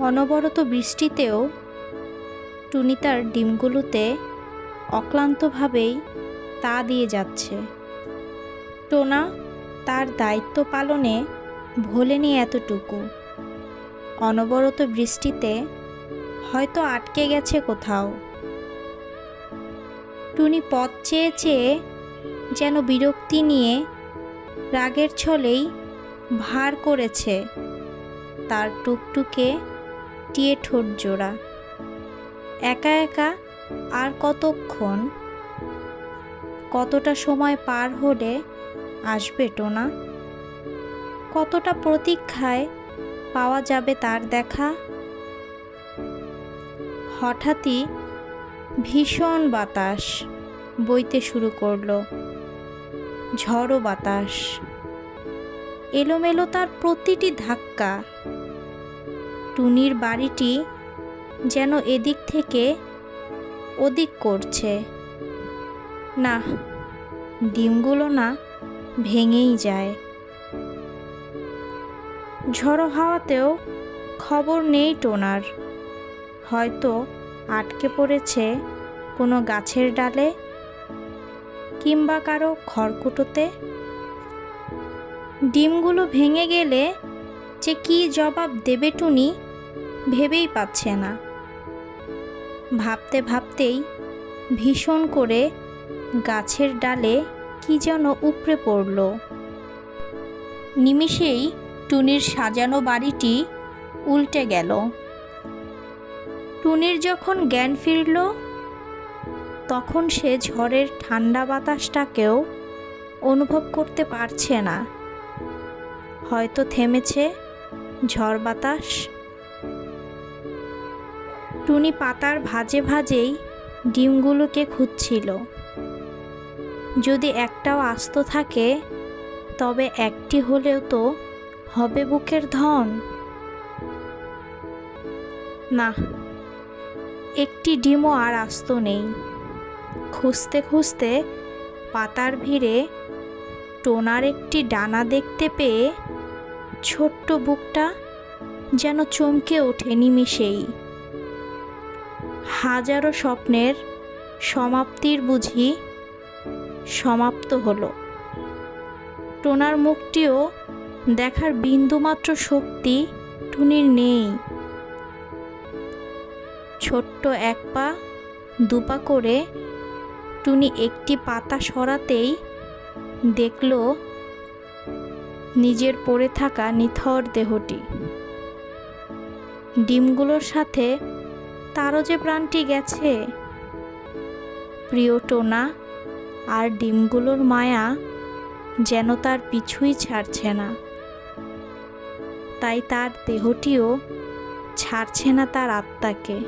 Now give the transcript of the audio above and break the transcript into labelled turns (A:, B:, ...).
A: অনবরত বৃষ্টিতেও টুনি তার ডিমগুলোতে অক্লান্তভাবেই তা দিয়ে যাচ্ছে। টোনা তার দায়িত্ব পালনে ভোলেনি এতটুকু। অনবরত বৃষ্টিতে হয়তো আটকে গেছে কোথাও। টুনি পথ চেয়ে চেয়ে যেন বিরক্তি নিয়ে রাগের ছলেই ভার করেছে। তার টুকটুকে টিয়ে ঠোঁট জোড়া। একা একা আর কতক্ষণ? কতটা সময় পার হলে আসবে টোনা? কতটা প্রতীক্ষায় পাওয়া যাবে তার দেখা? হঠাৎই ভীষণ বাতাস বইতে শুরু করল। ঝড়ো বাতাস। এলোমেলো তার প্রতিটি ধাক্কা টুনির বাড়িটি যেন এদিক থেকে ওদিক করছে। না, ডিমগুলো না ভেঙেই যায়। ঝড়ো হাওয়াতেও খবর নেই টোনার। হয়তো আটকে পড়েছে কোনো গাছের ডালে কিংবা কারও খড়কুটোতে। ডিমগুলো ভেঙে গেলে যে কী জবাব দেবে টুনি? ভেবেই পাচ্ছে না। ভাবতে ভাবতেই ভীষণ করে গাছের ডালে কি যেন উপড়ে পড়ল। নিমিষেই টুনির সাজানো বাড়িটি উল্টে গেল। টুনির যখন জ্ঞান ফিরল, তখন সে ঝড়ের ঠান্ডা বাতাসটাকেও অনুভব করতে পারছে না। হয়তো থেমেছে ঝড় বাতাস টুনি পাতার ভাজে ভাজেই ডিমগুলোকে খুঁজছিল। যদি একটাও আস্ত থাকে, তবে একটি হলেও তো হবে বুকের ধন। না, একটি ডিমও আর আস্ত নেই। খুঁজতে খুঁজতে পাতার ভিড়ে টোনার একটি ডানা দেখতে পেয়ে ছোট্ট বুকটা যেন চমকে ওঠে নিমিষেই। হাজারো স্বপ্নের সমাপ্তির বুঝি সমাপ্ত হলো। টোনার মুখটিও দেখার বিন্দুমাত্র শক্তি টুনির নেই। ছোট্ট এক পা দুপা করে টুনি একটি পাতা সরাতেই দেখল নিজের পড়ে থাকা নিথর দেহটি। ডিমগুলোর সাথে তারও যে প্রাণটি গেছে। প্রিয় টোনা, আর ডিমগুলোর মায়া যেন তার পিছুই ছাড়ছে না। তাই তার দেহটিও ছাড়ছে না তার আত্মাকে।